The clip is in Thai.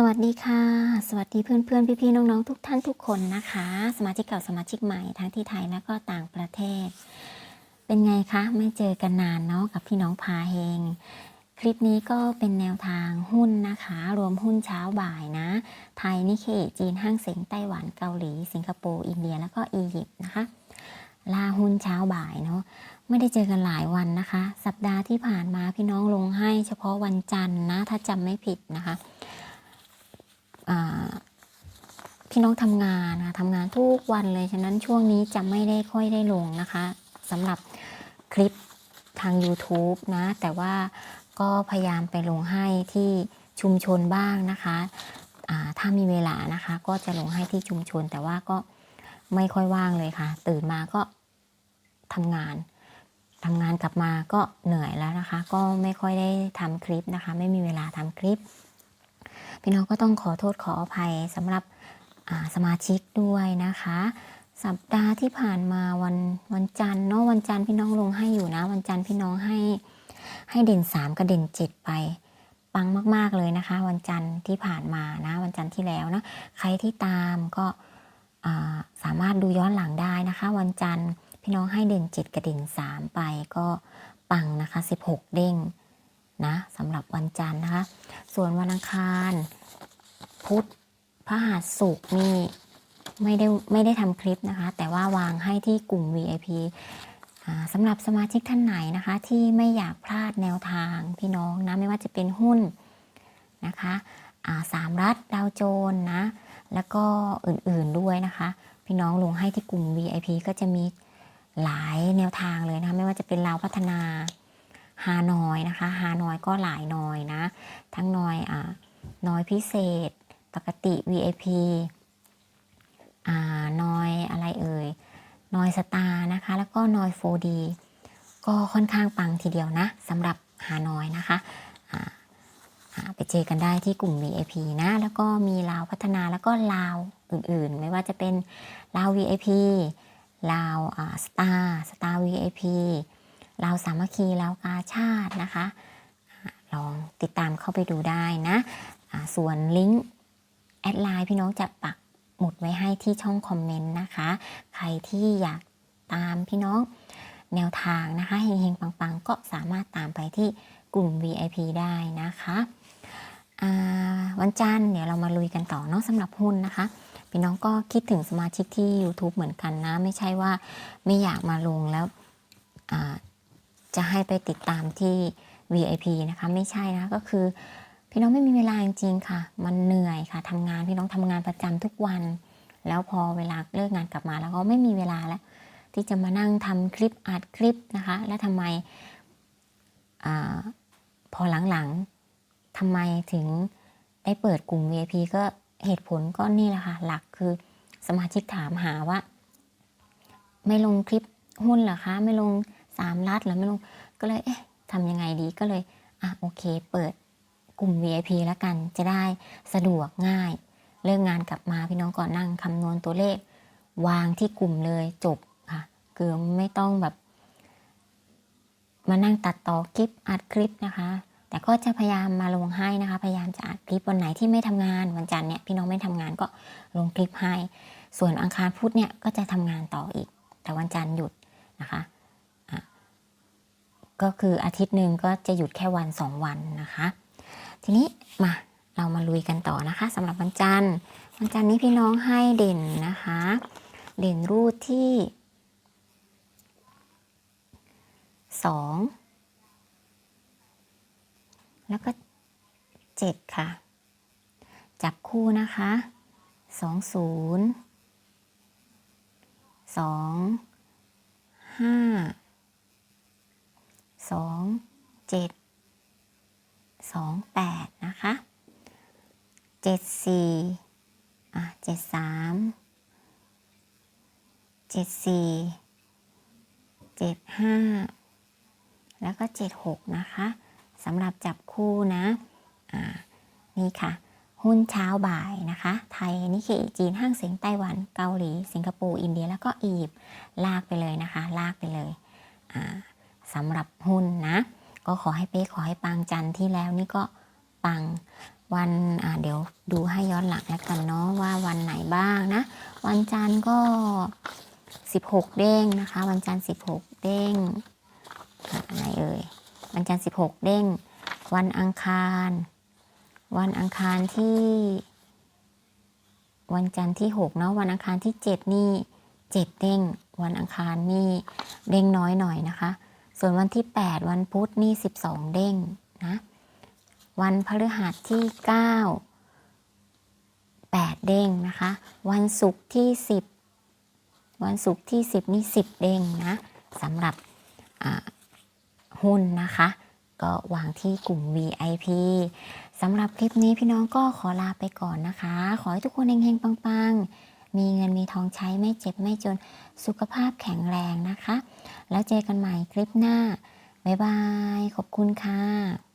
สวัสดีค่ะ สวัสดีเพื่อนๆพี่ๆน้องๆ ทุกท่านทุกคนนะคะ สมาชิกเก่าสมาชิกใหม่ทั้งที่ไทยและก็ต่างประเทศ เป็นไงคะ ไม่เจอกันนานเนาะกับพี่น้องพาเฮง คลิปนี้ก็เป็นแนวทางหุ้นนะคะ รวมหุ้นเช้าบ่ายนะ ไทยนิเคจีนห้างเสงไต้หวันเกาหลี สิงคโปร์อินเดียแล้วก็อียิปต์นะคะล่าหุ้นเช้าบ่ายเนาะไม่ได้เจอกันหลายวันนะคะ สัปดาห์ที่ผ่านมาพี่น้องลงให้เฉพาะวันจันทร์นะ ถ้าจำไม่ผิดนะคะ พี่น้องทำงานนะทำงานทุกวันเลย ฉะนั้นช่วงนี้จะไม่ได้ค่อยได้ลงนะคะสำหรับคลิปทาง YouTube นะ แต่ว่าก็พยายามไปลงให้ที่ชุมชนบ้างนะคะถ้ามีเวลานะคะ ก็จะลงให้ที่ชุมชน แต่ว่าก็ไม่ค่อยว่างเลยค่ะ ตื่นมาก็ทำงานทำงานกลับมาก็เหนื่อยแล้วนะคะ ก็ไม่ค่อยได้ทำคลิปนะคะ ไม่มีเวลาทำคลิป พี่น้องก็ต้องขอโทษขออภัยสำหรับสมาชิกด้วยนะคะ สัปดาห์ที่ผ่านมาวันวันจันทร์เนาะวันจันทร์พี่น้องลงให้อยู่นะ วันจันทร์พี่น้องให้ให้เด่นสามกับเด่นเจ็ดไปปังมาก ๆเลยนะคะ วันจันทร์ที่ผ่านมานะ วันจันทร์ที่แล้วนะใครที่ตามก็าสามารถดูย้อนหลังได้นะคะ วันจันทร์พี่น้องให้เด่นเจ็ดกับเด่นสามไปก็ปังนะคะสิบหกเด้ง นะสำหรับวันจันทร์นะคะ ส่วนวันอังคาร พุธพฤหัสศุกร์นี่ไม่ได้ไม่ได้ทำคลิปนะคะ แต่ว่าวางให้ที่กลุ่ม VIP อ่าสำหรับสมาชิกท่านไหนนะคะ ที่ไม่อยากพลาดแนวทางพี่น้องนะไม่ว่าจะเป็นหุ้นนะคะาสามรัฐดาวโจนส์นะ แล้วก็อื่นๆด้วยนะคะ พี่น้องลงให้ที่กลุ่ม VIP ก็จะมีหลายแนวทางเลยนะคะไม่ว่าจะเป็นลาวพัฒนา ฮานอยนะคะฮานอยก็หลายนอยนะ ทั้งนอยอ่านอยพิเศษ ปกติ VIP อ่านอยอะไรเอ่ยนอยสตาร์นะคะ แล้วก็นอย 4D ก็ค่อนข้างปังทีเดียวนะสำหรับฮานอยนะคะไปเจอกันได้ที่กลุ่ม VIP นะ แล้วก็มีลาวพัฒนาแล้วก็ลาวอื่นๆ ไม่ว่าจะเป็นลาว VIP ลาวสตาร์สตาร์ VIP ลาสามัคคีลาวกาชาตินะคะลองติดตามเข้าไปดูได้นะส่วนลิงก์แอดไลน์พี่น้องจะปักหมุดไว้ให้ที่ช่องคอมเมนต์นะคะ ใครที่อยากตามพี่น้องแนวทางนะคะเฮงๆ ปังๆ ก็สามารถตามไปที่กลุ่ม VIP ได้นะคะวันจันทร์เดี๋ยวเรามาลุยกันต่อเนาะสำหรับหุ้นนะคะ พี่น้องก็คิดถึงสมาชิกที่ YouTube เหมือนกันนะ ไม่ใช่ว่าไม่อยากมาลงแล้ว จะให้ไปติดตามที่ VIP นะคะ ไม่ใช่นะก็คือ พี่น้องไม่มีเวลาจริงๆค่ะ มันเหนื่อยค่ะทำงานพี่น้องทำงานประจำทุกวัน แล้วพอเวลาเลิกงานกลับมาแล้วก็ไม่มีเวลาแล้ว ที่จะมานั่งทำคลิปอัดคลิปนะคะ แล้วทำไมอพอหลังๆทำไมถึงได้เปิดกลุ่ม VIP ก็เหตุผลก็นี่แหละค่ะ หลักคือสมาชิกถามหาว่า ไม่ลงคลิปหุ้นเหรอคะ ไม่ลง สามรัฐหรอไม่ลงก็เลยเอ๊ะทำยังไงดีก็เลยอะโอเค เปิดกลุ่ม VIP แล้วกันจะได้สะดวกง่าย เลิกงานกลับมาพี่น้องก่อนนั่งคำนวณตัวเลข วางที่กลุ่มเลยจบค่ะคือไม่ต้องแบบ มานั่งตัดต่อคลิปอัดคลิปนะคะ แต่ก็จะพยายามมาลงให้นะคะ พยายามจะอัดคลิปวันไหนที่ไม่ทำงานวันจันทร์เนี่ยพี่น้องไม่ทำงานก็ลงคลิปให้ ส่วนอังคารพุธเนี่ยก็จะทำงานต่ออีก แต่วันจันทร์หยุดนะคะ ก็คืออาทิตย์หนึ่งก็จะหยุดแค่วันสองวันนะคะ ทีนี้มาเรามาลุยกันต่อนะคะสำหรับวันจันทร์วันจันทร์นี้พี่น้องให้เด่นนะคะ เด่นรูดที่สองแล้วก็เจ็ดค่ะ จับคู่นะคะสองศูนย์ สองเจ็ดสองแปดนะคะเจ็ดสี่อะเจ็ดสามเจ็ดสี่เจ็ดห้าแล้วก็เจ็ดหกนะคะสำหรับจับคู่นะอ่านี่ค่ะ หุ้นเช้าบ่ายนะคะ ไทยนิเคอิจีนห้างเสียงไต้หวันเกาหลี สิงคโปร์ อินเดีย แล้วก็อียิปต์ลากไปเลยนะคะ ลากไปเลยอ่า สำหรับหุ้นนะ ก็ขอให้เป๊ขอให้ปังจันที่แล้วนี่ก็ปังวันเดี๋ยวดูให้ย้อนหลังแล้วกันเนาะว่าวันไหนบ้างนะ วันจันทร์ก็ 16 เด้งนะคะ วันจันทร์ 16 เด้งอะไหนเอ่ยวันจันทร์ 16 เด้ง วันอังคาร วันอังคารที่ วันจันทร์ที่6เนาะวันอังคารที่ 7 นี่ 7 เด้ง วันอังคารนี่เด้งน้อยหน่อยนะคะ ส่วนวันที่ 8 วันพุธนี่ 12 เด้งนะ วันพฤหัสที่ 9 8 เด้งนะคะ วันศุกร์ที่ 10 วันศุกร์ที่ 10 นี่ 10 เด้งนะสำหรับหุ้นนะคะ ก็วางที่กลุ่ม VIP สำหรับคลิปนี้พี่น้องก็ขอลาไปก่อนนะคะ ขอให้ทุกคนเฮงๆปังๆ มีเงินมีทองใช้ไม่เจ็บไม่จนสุขภาพแข็งแรงนะคะ แล้วเจอกันใหม่คลิปหน้า บ๊ายบาย ขอบคุณค่ะ